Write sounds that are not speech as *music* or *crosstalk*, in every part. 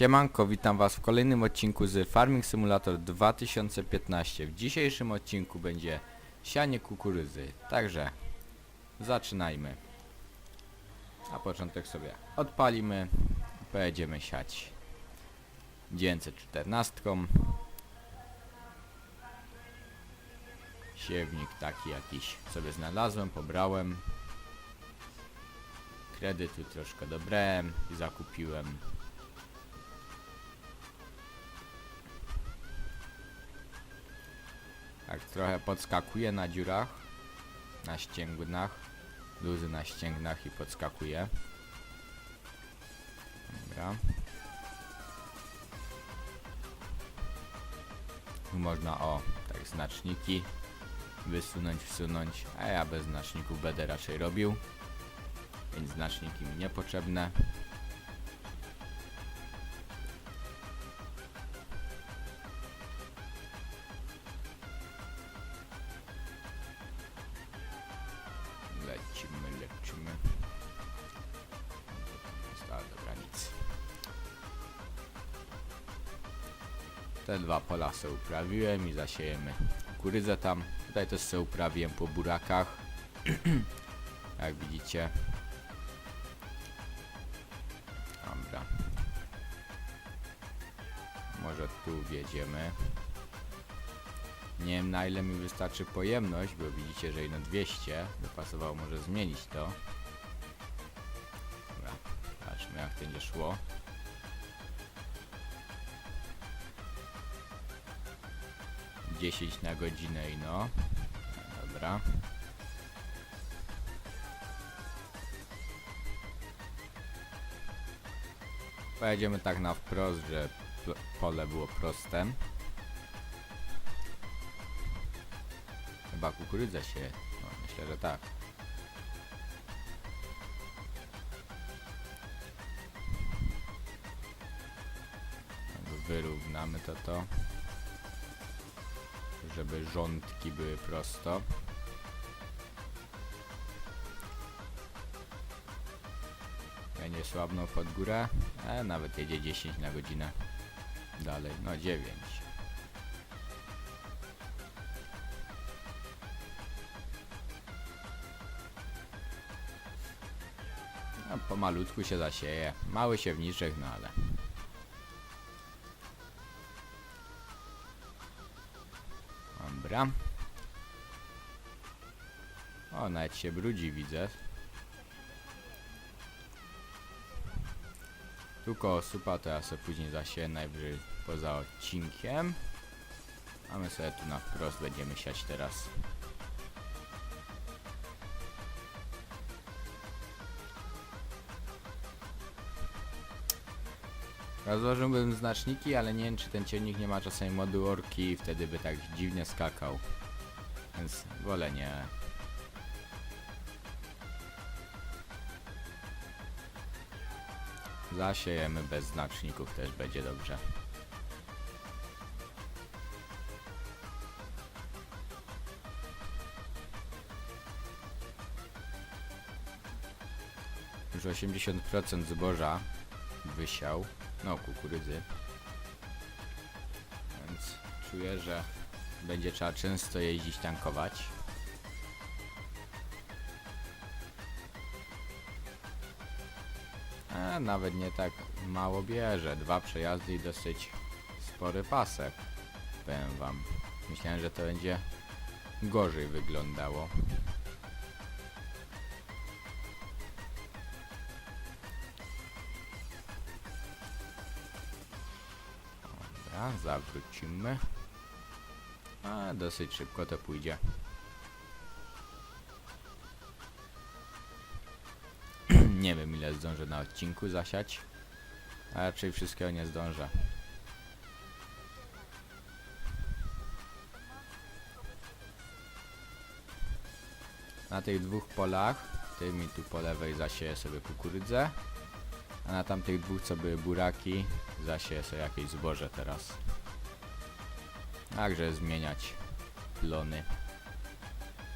Siemanko, witam was w kolejnym odcinku z Farming Simulator 2015. W dzisiejszym odcinku będzie sianie kukurydzy, także zaczynajmy. Na początek sobie odpalimy pojedziemy siać 914. Siewnik taki jakiś sobie znalazłem, pobrałem. Kredytu troszkę dobrałem i zakupiłem Tak, trochę podskakuje na dziurach, na ścięgnach, luzy na ścięgnach i podskakuje. Dobra. Można o, tak znaczniki wysunąć, wsunąć, a ja bez znaczników będę raczej robił, więc znaczniki mi niepotrzebne. Pola sobie uprawiłem i zasiejemy kukurydzę tam. Tutaj też sobie uprawiłem po burakach. *clears throat* Jak widzicie. Dobra. Może tu wjedziemy. Nie wiem na ile mi wystarczy pojemność, bo widzicie, że i na 200 by pasowało może zmienić to. Dobra, zobaczmy jak będzie szło. Dziesięć na godzinę i no. Dobra. Pojedziemy tak na wprost, że pole było proste. Chyba kukurydza się. No, myślę, że tak. Wyrównamy to to. Żeby rządki były prosto. Będzie słabną pod górę. E, nawet jedzie 10 na godzinę. Dalej, no 9. No, pomalutku się zasieje. Mały siewniczek, no ale... Dobra. O, nawet się brudzi, widzę. Tu supa to ja sobie później zasieję najwyżej poza odcinkiem. A my sobie tu na wprost będziemy siać teraz. Rozłożyłbym znaczniki, ale nie wiem czy ten ciągnik nie ma czasami modu orki i wtedy by tak dziwnie skakał. Więc wolę nie. Zasiejemy bez znaczników też będzie dobrze. Już 80% zboża wysiał, no kukurydzy. Więc czuję, że będzie trzeba często jeździć tankować. A nawet nie tak mało bierze. Dwa przejazdy i dosyć spory pasek. Powiem wam. Myślałem, że to będzie gorzej wyglądało. Zawrócimy. A dosyć szybko to pójdzie. *clears throat* nie wiem ile zdążę na odcinku zasiać. A raczej wszystkiego nie zdążę. Na tych dwóch polach, tymi tu po lewej zasieję sobie kukurydzę, a na tamtych dwóch co były buraki, zasieję sobie jakieś zboże teraz. Także zmieniać plony.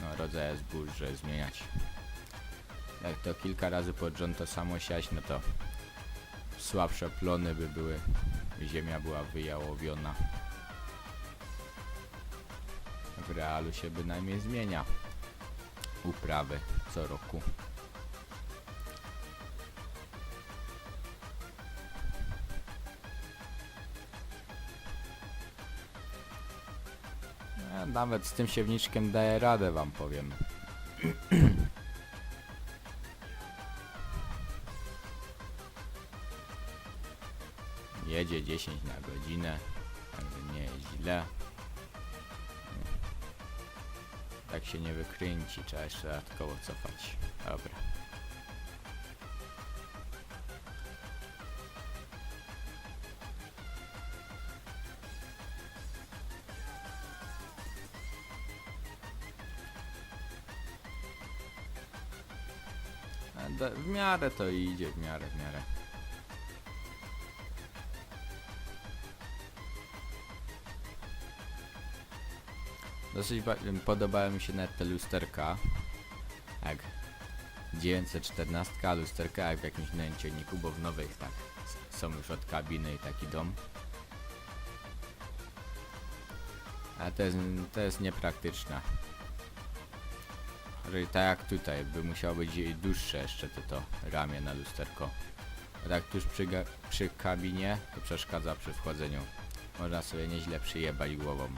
No, rodzaje zbóż, że zmieniać. Jak to kilka razy pod rząd to samo siać, no to słabsze plony by były, ziemia była wyjałowiona. W realu się bynajmniej zmienia uprawy co roku. Nawet z tym siewniczkiem daję radę wam powiem. *clears throat* Jedzie 10 na godzinę, także nie jest źle. Tak się nie wykręci, trzeba jeszcze dodatkowo cofać. Dobra. W miarę to idzie, w miarę, w miarę. Dosyć ba- podobały mi się nawet te lusterka. Jak 914 lusterka jak w jakimś nowym ciągniku, bo w nowych tak są już od kabiny i taki dom. A to jest, to jest niepraktyczne. Tak jak tutaj, by musiało być jej dłuższe jeszcze to, to ramię na lusterko. A tak tuż przy, przy kabinie to przeszkadza przy wchodzeniu. Można sobie nieźle przyjebać głową.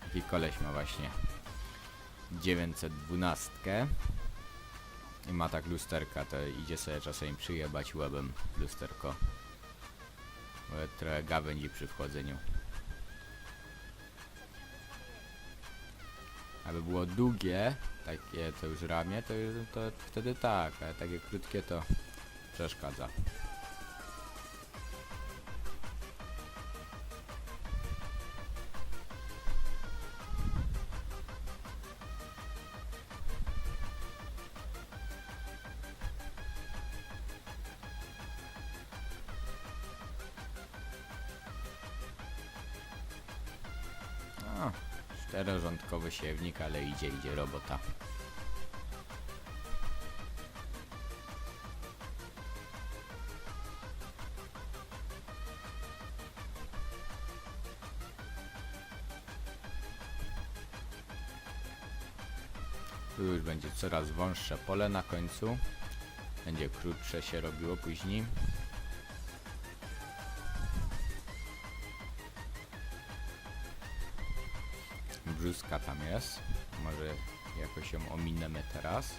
Taki koleś ma właśnie 912 i ma tak lusterka, to idzie sobie czasem przyjebać łebem lusterko. Bo trochę gawędzi przy wchodzeniu. Aby było długie, takie to już ramię, to, to wtedy tak, ale takie krótkie to przeszkadza. Czterorządkowy siewnik, ale idzie, idzie robota. Tu już będzie coraz wąższe pole na końcu. Będzie krótsze się robiło później. Brzuska tam jest. Może jakoś ją ominemy teraz.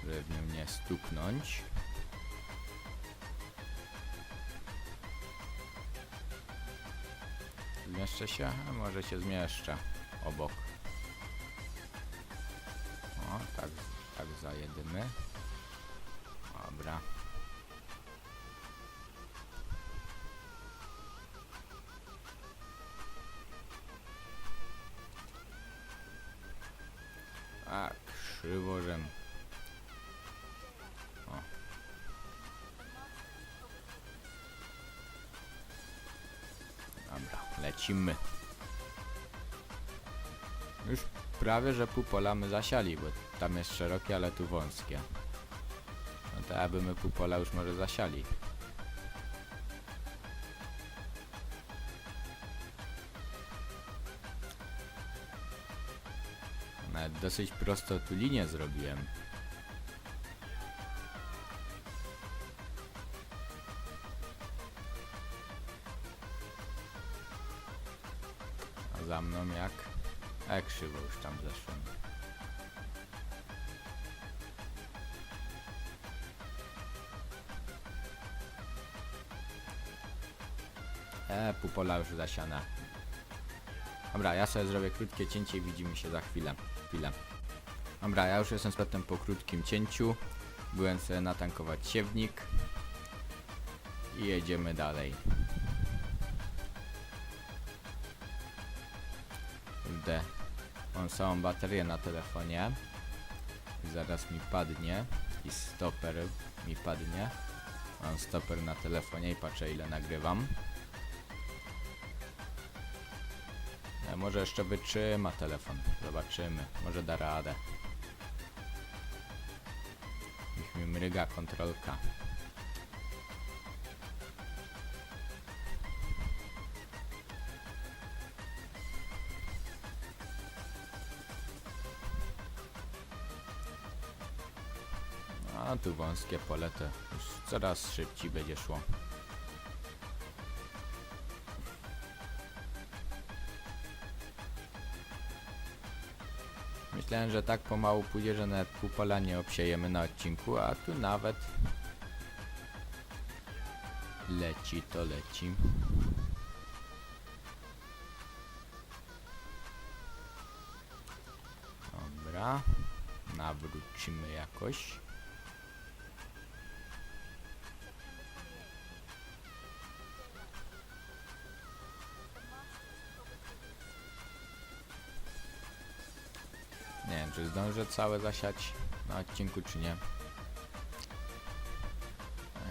Żeby w nią nie stuknąć. Zmieszczę się? Może się zmieszczę obok. O, tak, tak zajedymy. Lecimy. Już prawie, że pół pola my zasiali, bo tam jest szerokie, ale tu wąskie. No to aby my pół pola już może zasiali. Nawet dosyć prosto tu linię zrobiłem. Za mną jak? Jak krzywo już tam zeszłem. E, pół pola już zasiane. Dobra, ja sobie zrobię krótkie cięcie i widzimy się za chwilę. chwilę. Dobra, ja już jestem z petem po krótkim cięciu. Byłem sobie natankować siewnik. I jedziemy dalej. Kurde. Mam samą baterię na telefonie. Zaraz mi padnie. I stoper mi padnie. Mam stoper na telefonie i patrzę ile nagrywam. E, może jeszcze wytrzyma telefon. Zobaczymy. Może da radę. Niech mi mryga kontrolka. A tu wąskie pole to już coraz szybciej będzie szło. Myślałem, że tak pomału pójdzie, że nawet pół pola nie obsiejemy na odcinku, a tu nawet leci to leci. Dobra, nawrócimy jakoś. Zdążę całe zasiać na odcinku, czy nie. E,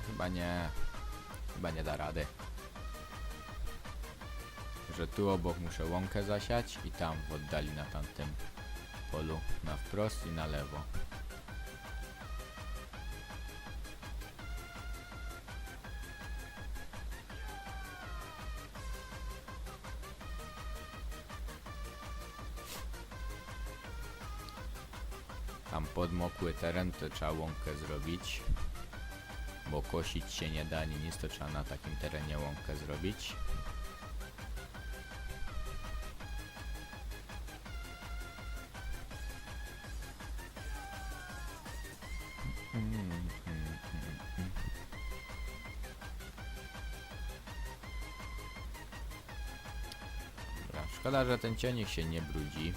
Chyba nie. Chyba nie da rady. Że tu obok muszę łąkę zasiać i tam w oddali na tamtym polu na wprost i na lewo. Podmokły teren to trzeba łąkę zrobić. Bo kosić się nie da ani nic, to trzeba na takim terenie łąkę zrobić. Szkoda, że ten ciągnik się nie brudzi.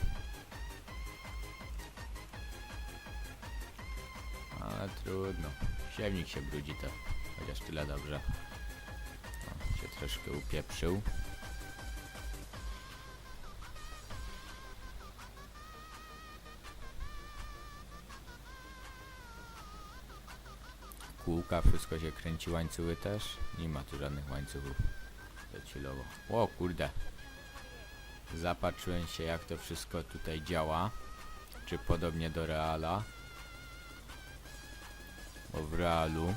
Siewnik się brudzi to chociaż tyle dobrze. O, się troszkę upieprzył. Kółka, wszystko się kręci, łańcuchy też. Nie ma tu żadnych łańcuchów. To chillowo. O kurde. Zapatrzyłem się jak to wszystko tutaj działa. Czy podobnie do Reala. Bo w Realu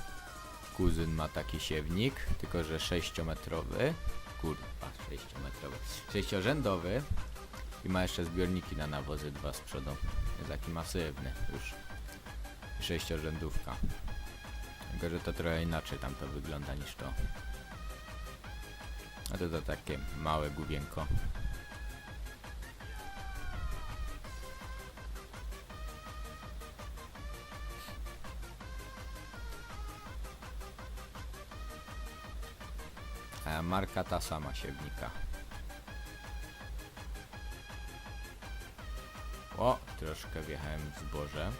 kuzyn ma taki siewnik, tylko że 6-metrowy. Kurwa, 6-metrowy. 6-rzędowy. I ma jeszcze zbiorniki na nawozy dwa z przodu. Jest taki masywny już. 6-rzędówka. Tylko, że to trochę inaczej tam to wygląda niż to. A to to takie małe główienko. Marka ta sama siewnika. O, troszkę wjechałem w zboże.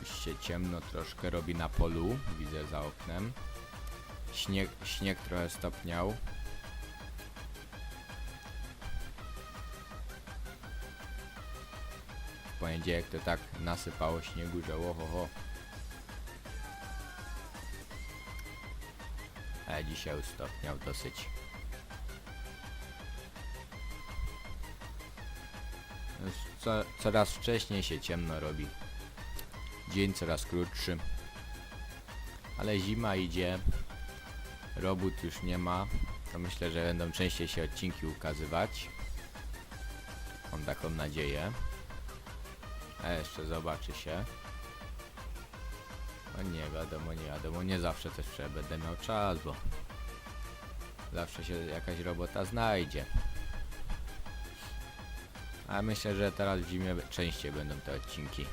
Już się ciemno troszkę robi na polu, widzę za oknem. Śnieg, śnieg trochę stopniał. Poniedziałek to tak nasypało śniegu, że ohoho. A dzisiaj ustopniał dosyć. Co, coraz wcześniej się ciemno robi. Dzień coraz krótszy. Ale zima idzie. Robót już nie ma. To myślę, że będą częściej się odcinki ukazywać. Mam taką nadzieję. A jeszcze zobaczy się. No nie wiadomo, nie wiadomo. Nie zawsze też będę miał czas, bo zawsze się jakaś robota znajdzie. A myślę, że teraz w zimie częściej będą te odcinki.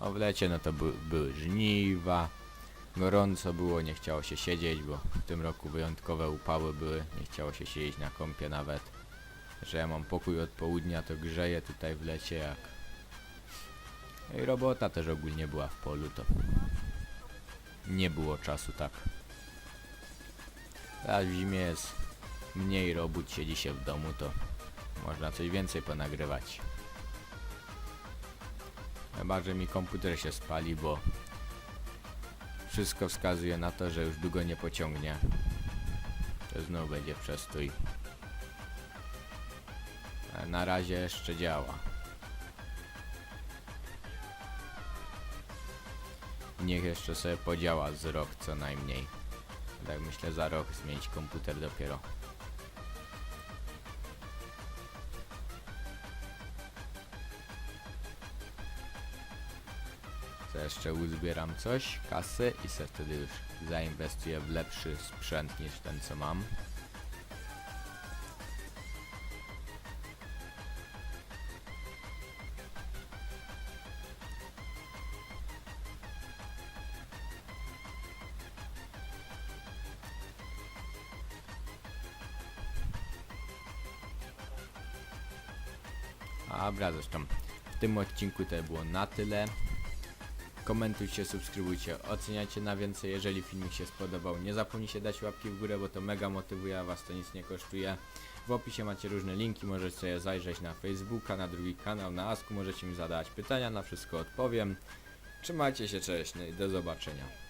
O *clears throat* w lecie no to by, były żniwa. Gorąco było, nie chciało się siedzieć, bo w tym roku wyjątkowe upały były. Nie chciało się siedzieć na kąpie nawet. Że ja mam pokój od południa, to grzeje tutaj w lecie jak... No I robota też ogólnie była w polu, to... Nie było czasu tak. Teraz w zimie jest mniej robót, siedzi się w domu, to można coś więcej ponagrywać. Chyba, że mi komputer się spali, bo wszystko wskazuje na to, że już długo nie pociągnie. To znowu będzie przestój. Ale na razie jeszcze działa. Niech jeszcze sobie podziała z rok co najmniej. Tak myślę za rok zmienić komputer dopiero. To jeszcze uzbieram coś, kasy i se wtedy już zainwestuję w lepszy sprzęt niż ten co mam. Dobra, zresztą w tym odcinku to było na tyle. Komentujcie, subskrybujcie, oceniajcie na więcej. Jeżeli filmik się spodobał, nie zapomnijcie dać łapki w górę, bo to mega motywuje, a was to nic nie kosztuje. W opisie macie różne linki, możecie sobie zajrzeć na Facebooka, na drugi kanał, na Asku, możecie mi zadawać pytania, na wszystko odpowiem. Trzymajcie się, cześć, no i do zobaczenia.